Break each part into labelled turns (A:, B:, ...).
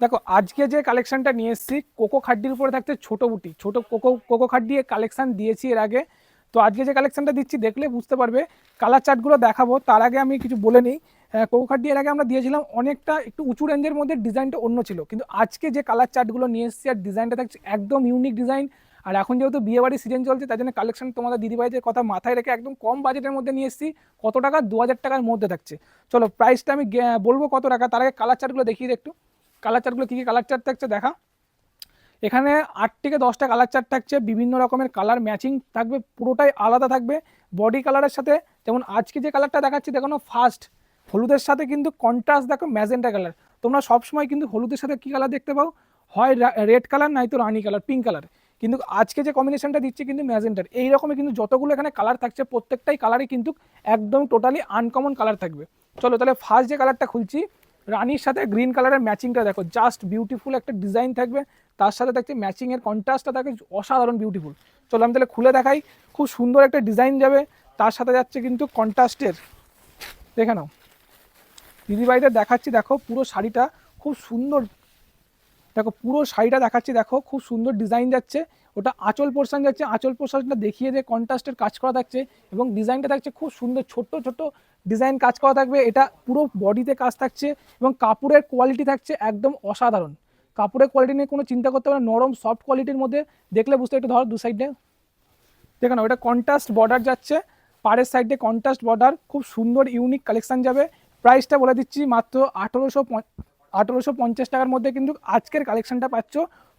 A: দেখো, আজকে যে কালেকশনটা নিয়ে এসেছি, কোকো খাড্ডির উপরে থাকছে ছোট বুটি। ছোট কোকো কোকো খাড্ডি কালেকশন দিয়েছি এর আগে। তো আজকে যে কালেকশনটা দিচ্ছি, দেখলে বুঝতে পারবে। কালার চার্টগুলো দেখাবো, তার আগে আমি কিছু বলে নিই। কোকো খাড্ডি এর আগে আমরা দিয়েছিলাম অনেকটা একটু উঁচু রেঞ্জের মধ্যে ডিজাইনটা অন্য ছিল। কিন্তু আজকে যে কালার চার্টগুলো নিয়ে এসেছি আর ডিজাইনটা থাকছে একদম ইউনিক ডিজাইন আর এখন যেহেতু বিয়েবাড়ি সিজন চলছে, তার জন্য কালেকশন তোমাদের দিদিভাইদের কথা মাথায় রেখে একদম কম বাজেটের মধ্যে নিয়ে এসেছি। কত টাকা? দু হাজার টাকার মধ্যে থাকছে। চলো প্রাইসটা আমি বলব কত টাকা? তার আগে কালার চার্টগুলো দেখিয়ে একটু। কালার চার্টগুলো কী কী কালার চার্ট থাকছে দেখা। এখানে আট থেকে দশটা কালার চার্ট থাকছে, বিভিন্ন রকমের কালার ম্যাচিং থাকবে, পুরোটাই আলাদা থাকবে। বডি কালারের সাথে, যেমন আজকে যে কালারটা দেখাচ্ছি, দেখো ফার্স্ট হলুদের সাথে কিন্তু কন্ট্রাস্ট দেখো ম্যাজেন্টা কালার তোমরা সবসময় কিন্তু হলুদের সাথে কী কালার দেখতে পাও? হয় রেড কালার নাই তো রানি কালার পিঙ্ক কালার কিন্তু আজকে যে কম্বিনেশনটা দিচ্ছে কিন্তু ম্যাজেন্টার এই রকমের কিন্তু যতগুলো এখানে কালার থাকছে, প্রত্যেকটাই কালারই কিন্তু একদম টোটালি আনকমন কালার থাকবে। চলো তাহলে ফার্স্ট যে কালারটা খুলছি রানির সাথে গ্রিন কালারের ম্যাচিংটা দেখো জাস্ট বিউটিফুল একটা ডিজাইন থাকবে, তার সাথে দেখছি ম্যাচিংয়ের কন্ট্রাস্টটা থাকে অসাধারণ বিউটিফুল চলো আমি তাহলে খুলে দেখাই, খুব সুন্দর একটা ডিজাইন যাবে, তার সাথে যাচ্ছে কিন্তু কন্ট্রাস্টের দেখে নাও। দিদিভাইদের দেখাচ্ছি, দেখো পুরো শাড়িটা খুব সুন্দর দেখো, পুরো শাড়িটা দেখাচ্ছি, দেখো, খুব সুন্দর ডিজাইন যাচ্ছে। ওটা আঁচল পোর্শন যাচ্ছে, আঁচল পোর্শনটা দেখিয়ে দিয়ে কন্ট্রাস্টের কাজ করা থাকছে এবং ডিজাইনটা থাকছে খুব সুন্দর, ছোট্ট ছোট্ট ডিজাইন কাজ করা থাকবে। এটা পুরো বডিতে কাজ থাকছে এবং কাপড়ের কোয়ালিটি থাকছে একদম অসাধারণ। কাপড়ের কোয়ালিটি নিয়ে কোনো চিন্তা করতে হবে না, নরম সফট কোয়ালিটির মধ্যে দেখলে বুঝতে একটু ধরো দু সাইডে দেখো না, ওটা কন্ট্রাস্ট বর্ডার যাচ্ছে, পাড়ের সাইডে কন্ট্রাস্ট বর্ডার খুব সুন্দর ইউনিক কালেকশন যাবে। প্রাইসটা বলে দিচ্ছি মাত্র আঠেরোশো আঠেরোশো পঞ্চাশ টাকার মধ্যে কিন্তু আজকের কালেকশনটা পাচ্ছ।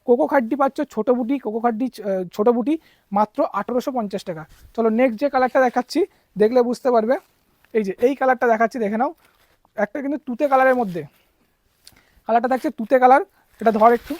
A: কোকো খাড্ডি পাচ্ছ, ছোটো বুটি, কোকো খাড্ডি ছোটো বুটি, মাত্র আঠেরোশো পঞ্চাশ টাকা। চলো নেক্সট যে কালারটা দেখাচ্ছি, দেখলে বুঝতে পারবে। এই যে, এই কালারটা দেখাচ্ছি, দেখে নাও। একটা কিন্তু তুতে কালারের মধ্যে। কালারটা থাকছে তুতে কালার এটা ধর একটু।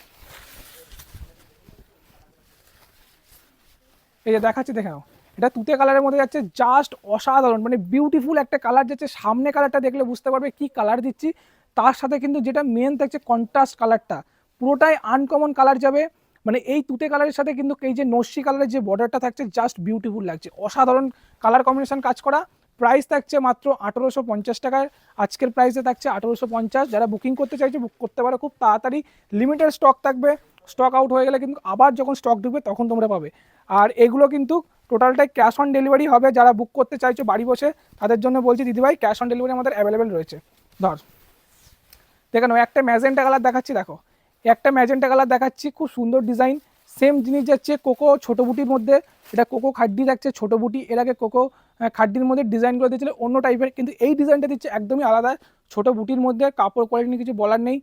A: এই যে দেখাচ্ছি, দেখে নাও। এটা তুতে কালারের মধ্যে যাচ্ছে জাস্ট অসাধারণ মানে বিউটিফুল একটা কালার যাচ্ছে। সামনে কালারটা দেখলে বুঝতে পারবে কি কালার দিচ্ছি। তার সাথে কিন্তু যেটা মেন থাকছে কন্ট্রাস্ট কালারটা পুরোটাই আনকমন কালার যাবে। মানে এই তুতে কালারের সাথে কিন্তু এই যে নস্যি কালারের যে বর্ডারটা থাকছে জাস্ট বিউটিফুল লাগছে। অসাধারণ কালার কম্বিনেশন কাজ করা। প্রাইস থাকছে মাত্র আঠেরোশো পঞ্চাশ টাকায়। আজকের প্রাইসে থাকছে আঠেরোশো পঞ্চাশ। যারা বুকিং করতে চাইছে বুক করতে পারো। খুব তাড়াতাড়ি লিমিটেড স্টক থাকবে। স্টক আউট হয়ে গেলে কিন্তু আবার যখন স্টক ঢুকবে, তখন তোমরা পাবে। আর এগুলো কিন্তু টোটালটাই ক্যাশ অন ডেলিভারি হবে। যারা বুক করতে চাইছো বাড়ি বসে, তাদের জন্য বলছি, দিদিভাই ক্যাশ অন ডেলিভারি আমাদের অ্যাভেলেবেল রয়েছে। ধর। দেখেন একটা ম্যাজেন্টা কালার দেখাচ্ছি, দেখো। একটা ম্যাজেন্টা কালার দেখাচ্ছি, খুব সুন্দর ডিজাইন সেম জিনিস যাচ্ছে কোকো ছোটো বুটির মধ্যে। এটা কোকো খাড্ডি দেখছে ছোটো বুটি। এর আগে কোকো খাড্ডির মধ্যে ডিজাইনগুলো দিয়েছিল, অন্য টাইপের কিন্তু এই ডিজাইনটা দিচ্ছে একদমই আলাদা। ছোটো বুটির মধ্যে, কাপড় কোয়ালিটি কিছু বলার নেই।